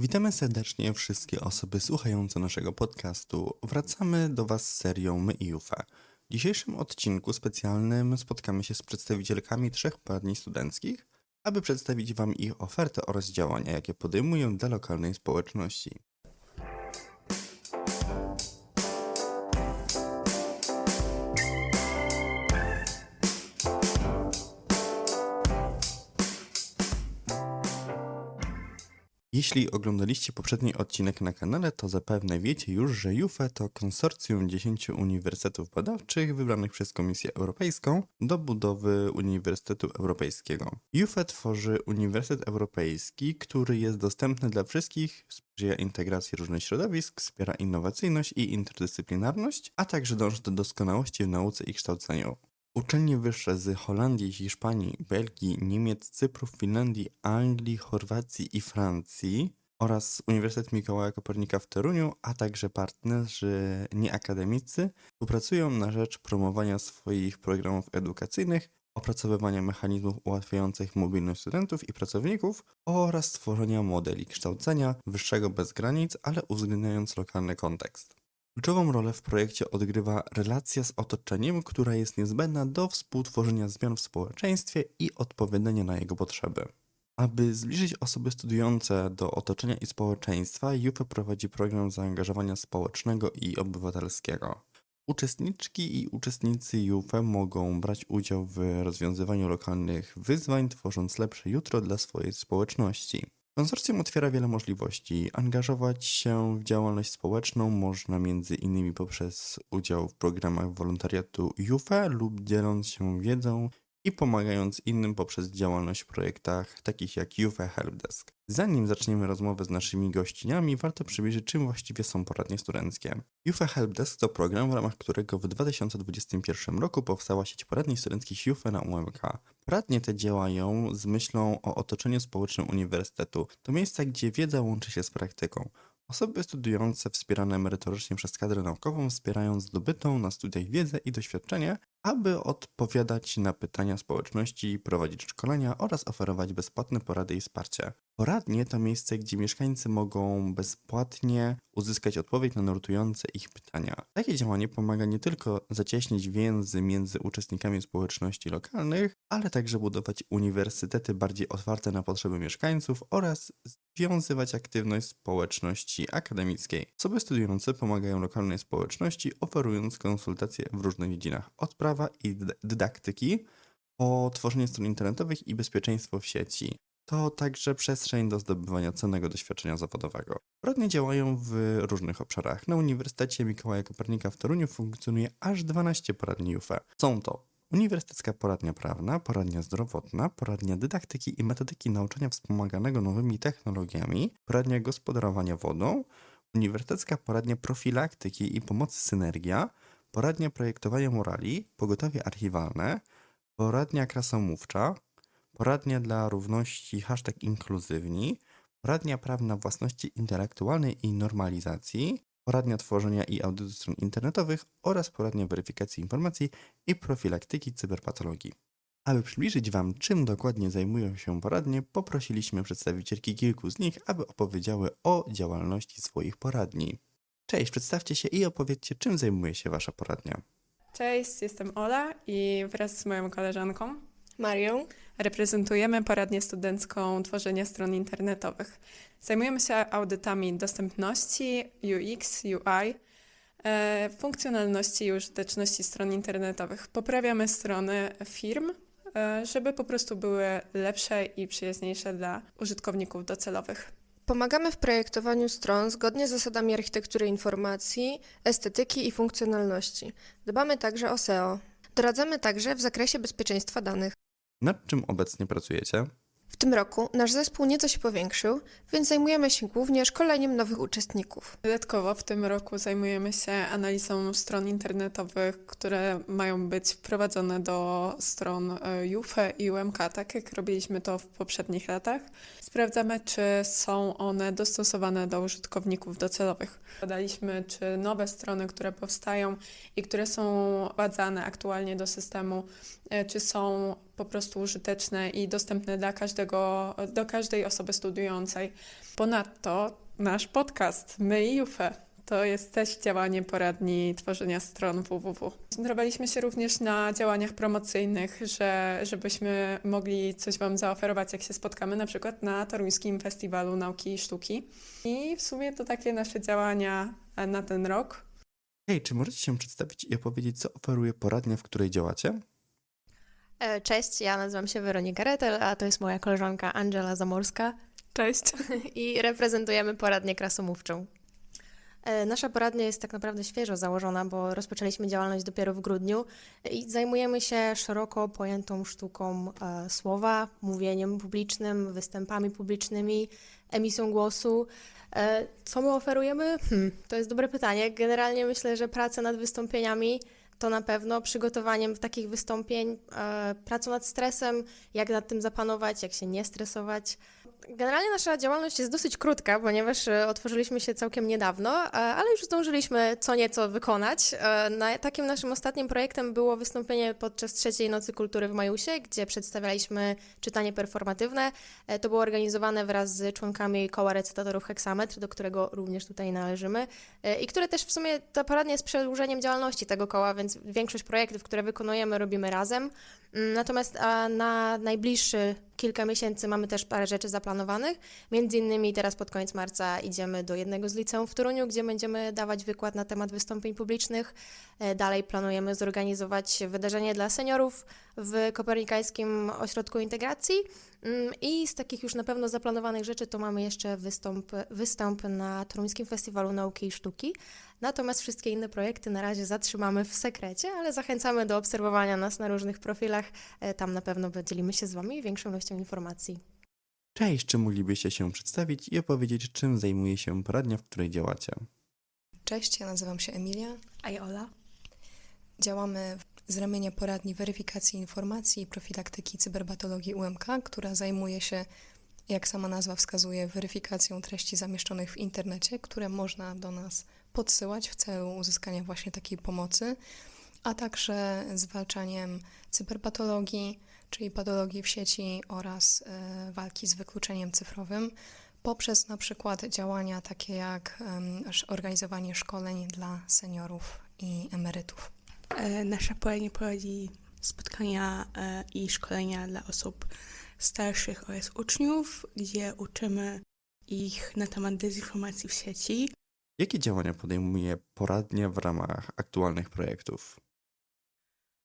Witamy serdecznie wszystkie osoby słuchające naszego podcastu. Wracamy do Was z serią My i UFE. W dzisiejszym odcinku specjalnym spotkamy się z przedstawicielkami trzech poradni studenckich, aby przedstawić Wam ich ofertę oraz działania, jakie podejmują dla lokalnej społeczności. Jeśli oglądaliście poprzedni odcinek na kanale, to zapewne wiecie już, że JUFE to konsorcjum 10 uniwersytetów badawczych wybranych przez Komisję Europejską do budowy Uniwersytetu Europejskiego. JUFE tworzy Uniwersytet Europejski, który jest dostępny dla wszystkich, sprzyja integracji różnych środowisk, wspiera innowacyjność i interdyscyplinarność, a także dąży do doskonałości w nauce i kształceniu. Uczelnie wyższe z Holandii, Hiszpanii, Belgii, Niemiec, Cypru, Finlandii, Anglii, Chorwacji i Francji oraz Uniwersytet Mikołaja Kopernika w Toruniu, a także partnerzy nieakademicy współpracują na rzecz promowania swoich programów edukacyjnych, opracowywania mechanizmów ułatwiających mobilność studentów i pracowników oraz stworzenia modeli kształcenia wyższego bez granic, ale uwzględniając lokalny kontekst. Kluczową rolę w projekcie odgrywa relacja z otoczeniem, która jest niezbędna do współtworzenia zmian w społeczeństwie i odpowiadania na jego potrzeby. Aby zbliżyć osoby studiujące do otoczenia i społeczeństwa, JUFE prowadzi program zaangażowania społecznego i obywatelskiego. Uczestniczki i uczestnicy JUFE mogą brać udział w rozwiązywaniu lokalnych wyzwań, tworząc lepsze jutro dla swojej społeczności. Konsorcjum otwiera wiele możliwości. Angażować się w działalność społeczną można między innymi poprzez udział w programach wolontariatu JUFE lub dzieląc się wiedzą i pomagając innym poprzez działalność w projektach takich jak JUFE Helpdesk. Zanim zaczniemy rozmowę z naszymi gościniami, warto przybliżyć, czym właściwie są poradnie studenckie. JUFE Helpdesk to program, w ramach którego w 2021 roku powstała sieć poradni studenckich JUFE na UMK. Poradnie te działają z myślą o otoczeniu społecznym uniwersytetu. To miejsca, gdzie wiedza łączy się z praktyką. Osoby studiujące wspierane merytorycznie przez kadrę naukową wspierają zdobytą na studiach wiedzę i doświadczenie, aby odpowiadać na pytania społeczności, prowadzić szkolenia oraz oferować bezpłatne porady i wsparcie. Poradnie to miejsce, gdzie mieszkańcy mogą bezpłatnie uzyskać odpowiedź na nurtujące ich pytania. Takie działanie pomaga nie tylko zacieśnić więzy między uczestnikami społeczności lokalnych, ale także budować uniwersytety bardziej otwarte na potrzeby mieszkańców oraz związywać aktywność społeczności akademickiej. Osoby studiujące pomagają lokalnej społeczności, oferując konsultacje w różnych dziedzinach od prawa i dyda- dydaktyki, po tworzenie stron internetowych i bezpieczeństwo w sieci. To także przestrzeń do zdobywania cennego doświadczenia zawodowego. Poradnie działają w różnych obszarach. Na Uniwersytecie Mikołaja Kopernika w Toruniu funkcjonuje aż 12 poradni UFE. Są to Uniwersytecka Poradnia Prawna, Poradnia Zdrowotna, Poradnia Dydaktyki i Metodyki Nauczania Wspomaganego Nowymi Technologiami, Poradnia Gospodarowania Wodą, Uniwersytecka Poradnia Profilaktyki i Pomocy Synergia, Poradnia Projektowania Morali, Pogotowie Archiwalne, Poradnia Krasomówcza, Poradnia dla Równości Hashtag Inkluzywni, Poradnia Prawna Własności Intelektualnej i Normalizacji, Poradnia Tworzenia i Audytu Stron Internetowych oraz Poradnia Weryfikacji Informacji i Profilaktyki Cyberpatologii. Aby przybliżyć Wam, czym dokładnie zajmują się poradnie, poprosiliśmy przedstawicielki kilku z nich, aby opowiedziały o działalności swoich poradni. Cześć, przedstawcie się i opowiedzcie, czym zajmuje się Wasza poradnia. Cześć, jestem Ola i wraz z moją koleżanką Marią. reprezentujemy poradnię studencką tworzenia stron internetowych. Zajmujemy się audytami dostępności, UX, UI, e, funkcjonalności i użyteczności stron internetowych. Poprawiamy strony firm, e, żeby po prostu były lepsze i przyjaźniejsze dla użytkowników docelowych. Pomagamy w projektowaniu stron zgodnie z zasadami architektury informacji, estetyki i funkcjonalności. Dbamy także o SEO. Doradzamy także w zakresie bezpieczeństwa danych. Nad czym obecnie pracujecie? W tym roku nasz zespół nieco się powiększył, więc zajmujemy się głównie szkoleniem nowych uczestników. Dodatkowo w tym roku zajmujemy się analizą stron internetowych, które mają być wprowadzone do stron e, UFE i UMK, tak jak robiliśmy to w poprzednich latach. Sprawdzamy, czy są one dostosowane do użytkowników docelowych. Badaliśmy, czy nowe strony, które powstają i które są wprowadzane aktualnie do systemu, e, czy są po prostu użyteczne i dostępne dla każdego, do każdej osoby studiującej. Ponadto nasz podcast My i Jufe to jest też działanie poradni tworzenia stron www. Koncentrowaliśmy się również na działaniach promocyjnych, że, żebyśmy mogli coś Wam zaoferować, jak się spotkamy na przykład na Toruńskim Festiwalu Nauki i Sztuki. I w sumie to takie nasze działania na ten rok. Hej, czy możecie się przedstawić i opowiedzieć, co oferuje poradnia, w której działacie? E, Cześć, ja nazywam się Weronika Retel, a to jest moja koleżanka Angela Zamorska Cześć! i reprezentujemy poradnię krasomówczą. E, Nasza poradnia jest tak naprawdę świeżo założona, bo rozpoczęliśmy działalność dopiero w grudniu i zajmujemy się szeroko pojętą sztuką e, słowa, mówieniem publicznym, występami publicznymi, emisją głosu. E, Co my oferujemy? Hmm, to jest dobre pytanie. Generalnie myślę, że praca nad wystąpieniami to na pewno przygotowaniem takich wystąpień, pracą nad stresem, jak nad tym zapanować, jak się nie stresować. Generalnie nasza działalność jest dosyć krótka, ponieważ e, otworzyliśmy się całkiem niedawno, e, ale już zdążyliśmy co nieco wykonać. E, takim naszym ostatnim projektem było wystąpienie podczas trzeciej Nocy Kultury w Majusie, gdzie przedstawialiśmy czytanie performatywne. To było organizowane wraz z członkami koła recytatorów Heksametr, do którego również tutaj należymy i które też w sumie ta poradnia jest przedłużeniem działalności tego koła, więc większość projektów, które wykonujemy, robimy razem. Mm, Natomiast na najbliższy kilka miesięcy mamy też parę rzeczy zaplanowanych. Między innymi teraz pod koniec marca idziemy do jednego z liceum w Toruniu, gdzie będziemy dawać wykład na temat wystąpień publicznych. E, Dalej planujemy zorganizować wydarzenie dla seniorów w Kopernikańskim Ośrodku Integracji. Mm, I z takich już na pewno zaplanowanych rzeczy to mamy jeszcze wystąp, występ na Toruńskim Festiwalu Nauki i Sztuki. Natomiast wszystkie inne projekty na razie zatrzymamy w sekrecie, ale zachęcamy do obserwowania nas na różnych profilach. E, Tam na pewno dzielimy się z Wami większą ilością informacji. Cześć, czy moglibyście się przedstawić i opowiedzieć, czym zajmuje się poradnia, w której działacie? Cześć, ja nazywam się Emilia. A ja Ola? Działamy z ramienia poradni weryfikacji informacji i profilaktyki cyberpatologii UMK, która zajmuje się, jak sama nazwa wskazuje, weryfikacją treści zamieszczonych w internecie, które można do nas podsyłać w celu uzyskania właśnie takiej pomocy, a także zwalczaniem cyberpatologii, czyli patologii w sieci oraz e, walki z wykluczeniem cyfrowym poprzez na przykład działania takie jak organizowanie szkoleń dla seniorów i emerytów. E, Nasza poradnia prowadzi spotkania e, i szkolenia dla osób starszych oraz uczniów, gdzie uczymy ich na temat dezinformacji w sieci. Jakie działania podejmuje poradnia w ramach aktualnych projektów?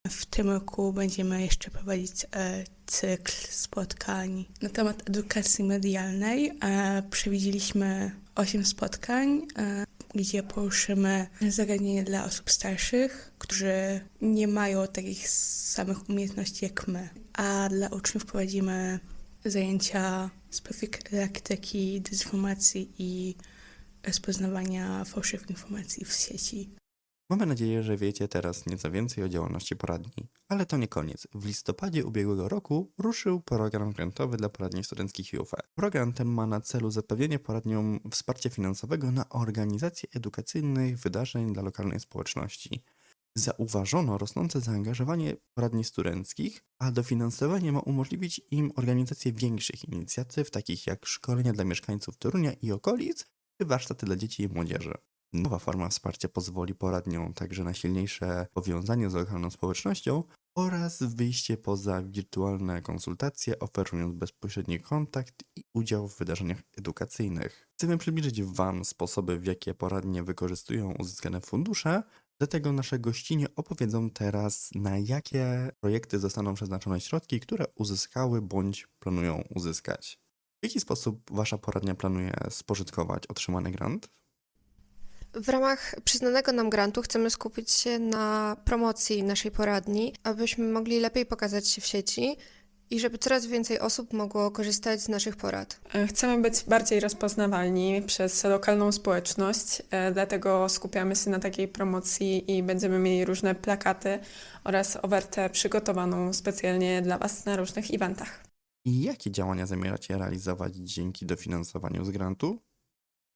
W tym roku będziemy jeszcze prowadzić e, cykl spotkań na temat edukacji medialnej. E, Przewidzieliśmy 8 spotkań, e, gdzie poruszymy zagadnienia dla osób starszych, którzy nie mają takich samych umiejętności jak my. A dla uczniów prowadzimy zajęcia z profilaktyki, dezinformacji i rozpoznawania fałszywych informacji w sieci. Mamy nadzieję, że wiecie teraz nieco więcej o działalności poradni. Ale to nie koniec. W listopadzie ubiegłego roku ruszył program grantowy dla poradni studenckich UFE. Program ten ma na celu zapewnienie poradniom wsparcia finansowego na organizację edukacyjnych wydarzeń dla lokalnej społeczności. Zauważono rosnące zaangażowanie poradni studenckich, a dofinansowanie ma umożliwić im organizację większych inicjatyw, takich jak szkolenia dla mieszkańców Torunia i okolic, czy warsztaty dla dzieci i młodzieży. Nowa forma wsparcia pozwoli poradniom także na silniejsze powiązanie z lokalną społecznością oraz wyjście poza wirtualne konsultacje, oferując bezpośredni kontakt i udział w wydarzeniach edukacyjnych. Chcemy przybliżyć Wam sposoby, w jakie poradnie wykorzystują uzyskane fundusze, dlatego nasze gościnie opowiedzą teraz, na jakie projekty zostaną przeznaczone środki, które uzyskały bądź planują uzyskać. W jaki sposób Wasza poradnia planuje spożytkować otrzymany grant? W ramach przyznanego nam grantu chcemy skupić się na promocji naszej poradni, abyśmy mogli lepiej pokazać się w sieci i żeby coraz więcej osób mogło korzystać z naszych porad. Chcemy być bardziej rozpoznawalni przez lokalną społeczność, e, dlatego skupiamy się na takiej promocji i będziemy mieli różne plakaty oraz ofertę przygotowaną specjalnie dla Was na różnych eventach. I jakie działania zamierzacie realizować dzięki dofinansowaniu z grantu?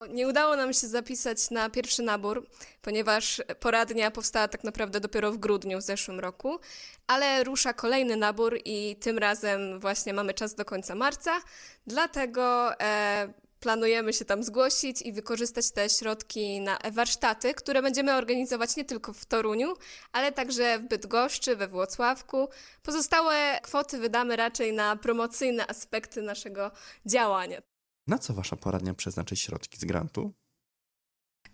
Nie udało nam się zapisać na pierwszy nabór, ponieważ poradnia powstała tak naprawdę dopiero w grudniu w zeszłym roku, ale rusza kolejny nabór i tym razem właśnie mamy czas do końca marca, dlatego e, planujemy się tam zgłosić i wykorzystać te środki na warsztaty, które będziemy organizować nie tylko w Toruniu, ale także w Bydgoszczy, we Włocławku. Pozostałe kwoty wydamy raczej na promocyjne aspekty naszego działania. Na co wasza poradnia przeznaczy środki z grantu?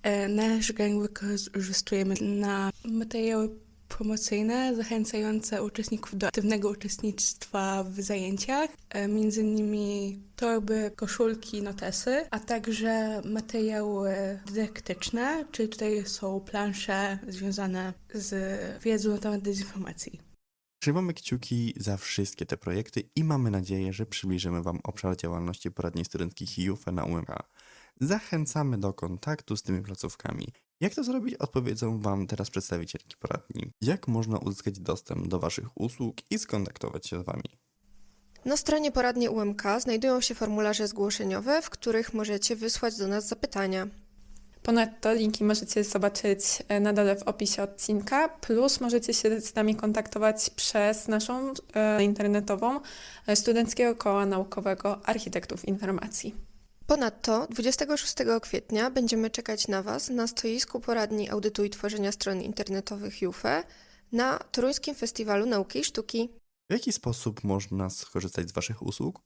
E, Nasz gang wykorzystujemy na materiały promocyjne zachęcające uczestników do aktywnego uczestnictwa w zajęciach, e, między innymi torby, koszulki, notesy, a także materiały dydaktyczne, czyli tutaj są plansze związane z wiedzą na temat dezinformacji. Trzymamy kciuki za wszystkie te projekty i mamy nadzieję, że przybliżymy Wam obszar działalności poradni studenckich IUFE na UMK. Zachęcamy do kontaktu z tymi placówkami. Jak to zrobić, odpowiedzą Wam teraz przedstawicielki poradni. Jak można uzyskać dostęp do Waszych usług i skontaktować się z Wami? Na stronie poradni UMK znajdują się formularze zgłoszeniowe, w których możecie wysłać do nas zapytania. Ponadto linki możecie zobaczyć e, na dole w opisie odcinka, plus możecie się z nami kontaktować przez naszą e, internetową e, Studenckiego Koła Naukowego Architektów Informacji. Ponadto 26 kwietnia będziemy czekać na Was na stoisku poradni audytu i tworzenia stron internetowych JUFE na Toruńskim Festiwalu Nauki i Sztuki. W jaki sposób można skorzystać z Waszych usług?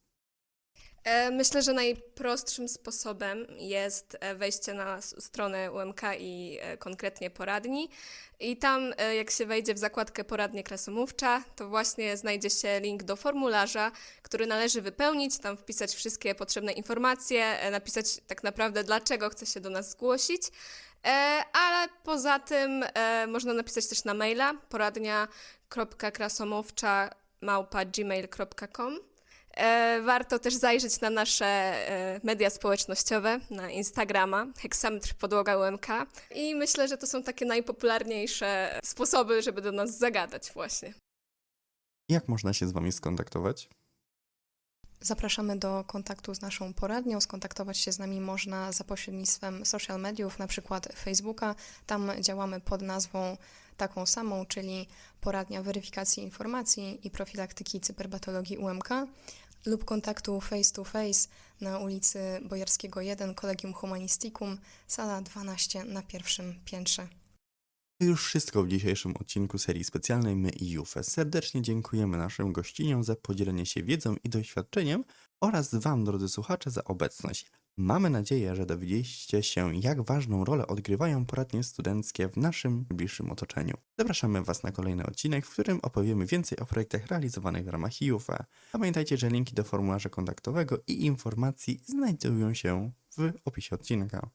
E, Myślę, że najprostszym sposobem jest e, wejście na stronę UMK i e, konkretnie poradni. I tam, jak się wejdzie w zakładkę Poradnie Krasomówcza, to właśnie znajdzie się link do formularza, który należy wypełnić, tam wpisać wszystkie potrzebne informacje, napisać tak naprawdę, dlaczego chce się do nas zgłosić. Ale poza tym można napisać też na maila poradnia.krasomówcza.gmail.com E, Warto też zajrzeć na nasze e, media społecznościowe, na Instagrama, Heksametr Podłoga UMK i myślę, że to są takie najpopularniejsze sposoby, żeby do nas zagadać właśnie. Jak można się z Wami skontaktować? Zapraszamy do kontaktu z naszą poradnią. Skontaktować się z nami można za pośrednictwem social mediów, na przykład Facebooka. Tam działamy pod nazwą taką samą, czyli Poradnia Weryfikacji Informacji i Profilaktyki Cyberbatologii UMK lub kontaktu face to face na ulicy Bojarskiego 1, Kolegium Humanisticum, sala 12 na pierwszym piętrze. To już wszystko w dzisiejszym odcinku serii specjalnej My i Jufe. Serdecznie dziękujemy naszym gościniom za podzielenie się wiedzą i doświadczeniem oraz Wam, drodzy słuchacze, za obecność. Mamy nadzieję, że dowiedzieliście się, jak ważną rolę odgrywają poradnie studenckie w naszym bliższym otoczeniu. Zapraszamy Was na kolejny odcinek, w którym opowiemy więcej o projektach realizowanych w ramach IUFE. Pamiętajcie, że linki do formularza kontaktowego i informacji znajdują się w opisie odcinka.